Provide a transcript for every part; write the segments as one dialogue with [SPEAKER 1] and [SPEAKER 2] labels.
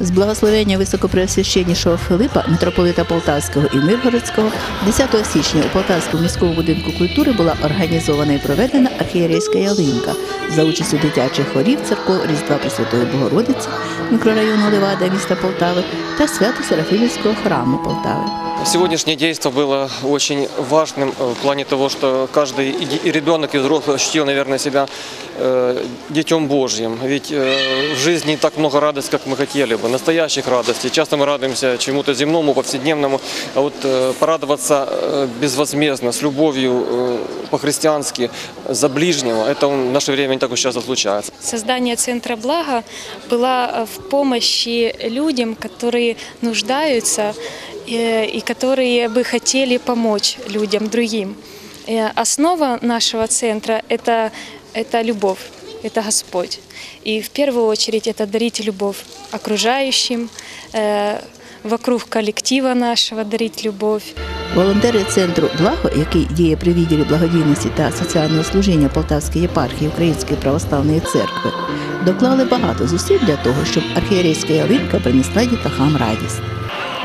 [SPEAKER 1] З благословення високопреосвященнішого Филипа, митрополита Полтавського і Миргородського, 10 січня у Полтавському міському будинку культури була організована і проведена архієрейська ялинка за участю дитячих хорів церков Різдва Пресвятої Богородиці мікрорайону Левада міста Полтави та свято Серафімівського храму Полтави.
[SPEAKER 2] Сегодняшнее действие было очень важным э, в плане того, что каждый и ди- и ребенок, и взрослый ощутил, наверное, себя э, детем Божьим. Ведь э, в жизни не так много радости, как мы хотели бы, Настоящих радостей. Часто мы радуемся чему-то земному, повседневному, а вот э, порадоваться э, безвозмездно, с любовью, э, по-христиански, за ближнего, это в наше время не так уж часто случается.
[SPEAKER 3] Создание Центра Блага было в помощи людям, которые нуждаются и которые бы хотели помочь людям другим. Основа нашего центра это, это любовь, это Господь. И в первую очередь это дарить любовь окружающим, э, вокруг коллектива нашего дарить любовь.
[SPEAKER 1] Волонтери центру Благо, який діє при відділі благодійності та соціального служіння Полтавської єпархії Української православної церкви, доклали багато зусиль для того, щоб архієрейська ялинка принесла дітлахам радість.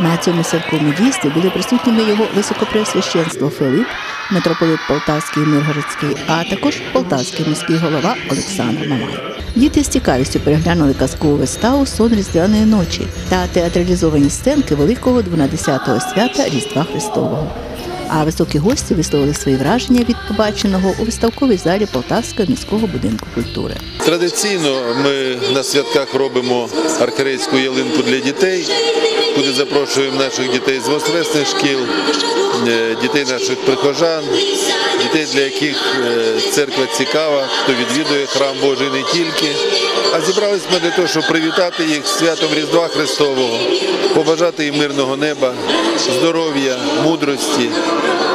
[SPEAKER 1] На цьому святковому дійстві були присутніми його високопреосвященство Филип, митрополит Полтавський і Миргородський, а також полтавський міський голова Олександр Мамай. Діти з цікавістю переглянули казкову виставу Сон Різдвяної ночі та театралізовані сценки великого 12-го свята Різдва Христового. А високі гості висловили свої враження від побаченого у виставковій залі Полтавського міського будинку культури.
[SPEAKER 4] Традиційно ми на святках робимо архірейську ялинку для дітей, куди запрошуємо наших дітей з воскресних шкіл, е, дітей наших прихожан, дітей, для яких е, церква цікава, хто відвідує храм Божий не тільки. А зібрались ми для того, щоб привітати їх святом Різдва Христового, побажати їм мирного неба, здоров'я, мудрості,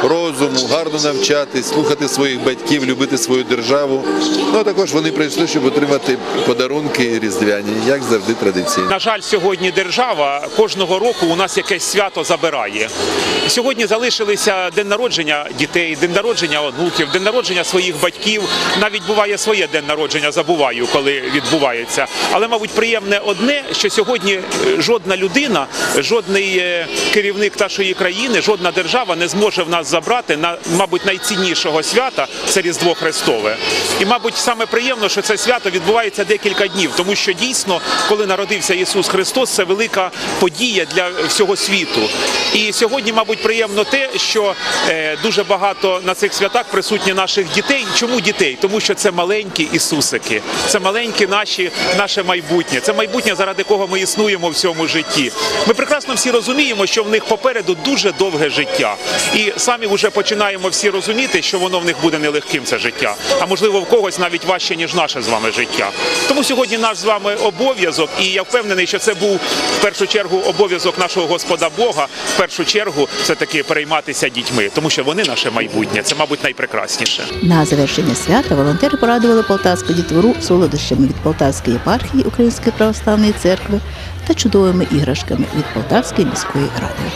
[SPEAKER 4] розуму, гарно навчатись, слухати своїх батьків, любити свою державу. Ну а також вони прийшли, щоб отримати подарунки різдвяні, як завжди традиційно.
[SPEAKER 5] На жаль, сьогодні держава кожного року у нас якесь свято забирає. Сьогодні залишилися день народження дітей, день народження онуків, день народження своїх батьків. Навіть буває своє день народження, забуваю, коли відбувається. Але, мабуть, приємне одне, що сьогодні е, жодна людина, жодний е, керівник нашої країни, жодна держава не зможе в нас забрати на, мабуть, найціннішого свята це Різдво Христове. І, мабуть, саме приємно, що це свято відбувається декілька днів, тому що дійсно, коли народився Ісус Христос, це велика подія для всього світу. І сьогодні, мабуть, приємно те, що е, дуже багато на цих святах присутні наших дітей. Чому дітей? Тому що це маленькі Ісусики, це маленькі наші, наше майбутнє, це майбутнє, заради кого ми існуємо в цьому житті. Ми прекрасно всі розуміємо, що в них попереду дуже довге життя, і самі вже починаємо всі розуміти, що воно в них буде нелегким це життя, а можливо в когось навіть важче ніж наше з вами життя. Тому сьогодні наш з вами обов'язок, і я впевнений, що це був в першу чергу обов'язок нашого Господа Бога. В першу чергу все таки перейматися дітьми, тому що вони наше майбутнє. Це, мабуть, найпрекрасніше.
[SPEAKER 1] На завершення свята волонтери порадували полтавську дітвору солодощами від Полтавської єпархії Української православної церкви та чудовими іграшками від Полтавської міської ради.